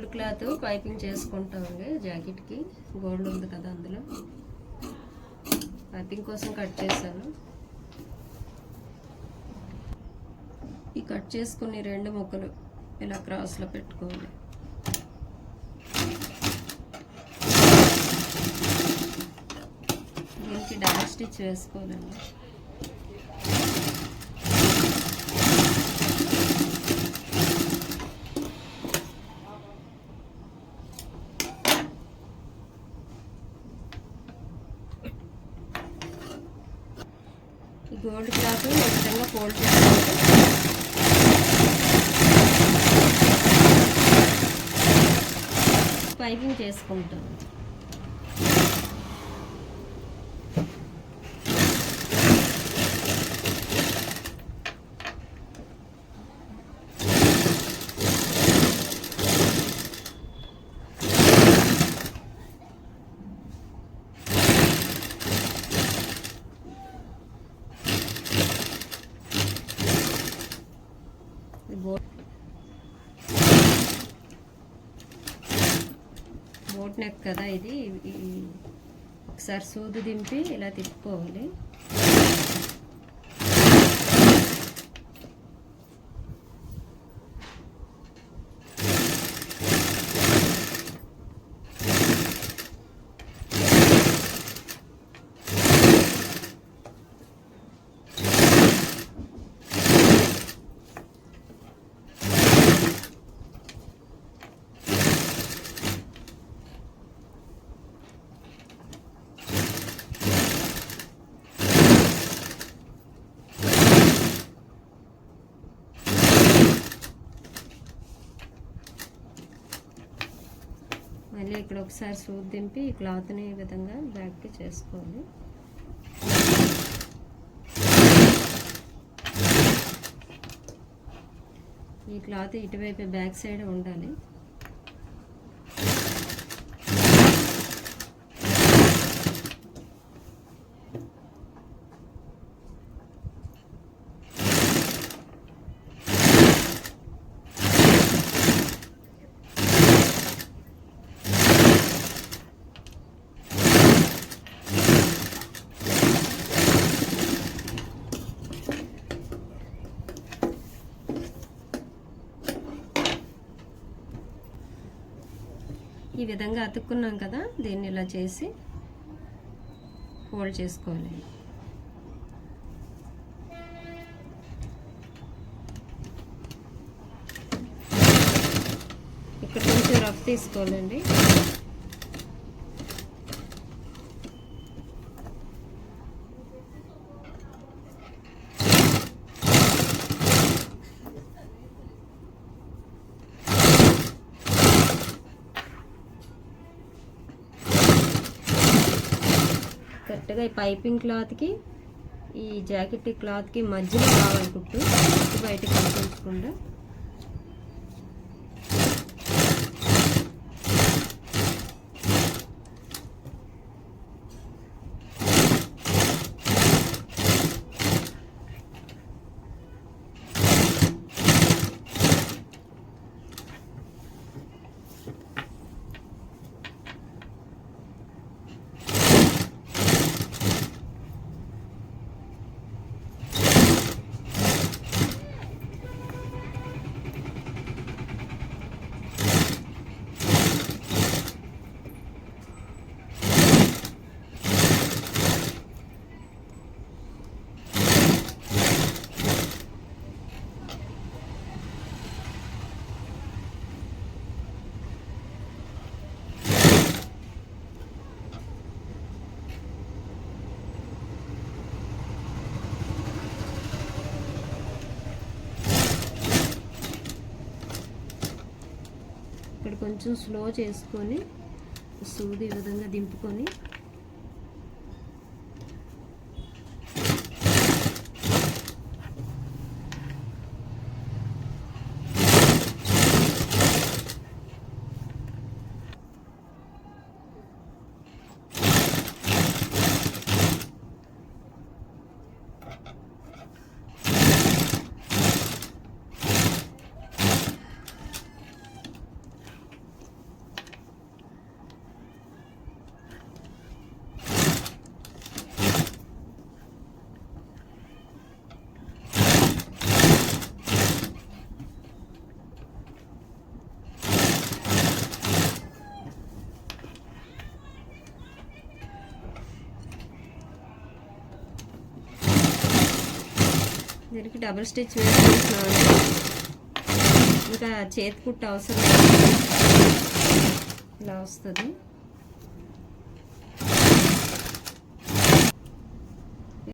Gold cloth piping చేసుకుంటామండి జాకెట్కి. Gold ఉంది కదా అందులో. పైపింగ్ కోసం కట్ చేశాను. ఈ కట్ చేసుకుని రెండు ముక్కలు ఇలా క్రాస్లో పెట్టుకోవాలి. దీనికి డాష్ స్టిచ్ వేసుకోవాలండి. గోల్డ్ క్లాత్ ఈ విధంగా ఫోల్డ్ చేసుకోవాలి పైపింగ్ చేసుకుంటాం. బోట్ నెక్ కదా ఇది. ఒకసారి సూది దింపి ఇలా తిప్పుకోవాలి. మళ్ళీ ఇక్కడ ఒకసారి సూది దింపి ఈ క్లాత్ని ఈ విధంగా బ్యాక్కి చేసుకోవాలి. ఈ క్లాత్ ఇటువైపు బ్యాక్ సైడ్ ఉండాలి. ఈ విధంగా అతుక్కున్నాం కదా దీన్ని ఇలా చేసి ఫోల్డ్ చేసుకోవాలి. ఇక్కడ కొంచెం రఫ్ తీసుకోవాలండి. కరెక్ట్గా ఈ పైపింగ్ క్లాత్కి ఈ జాకెట్ క్లాత్కి మధ్యలో కావాలి కుట్టు. బయటకు కనిపించకుండా. కొంచెం స్లో చేసుకొని సూది ఈ విధంగా దింపుకొని దీనికి డబుల్ స్టిచ్ వేసుకుంటున్నాను. ఇంకా చేతి కుట్ట అవసరం ఇలా వస్తుంది.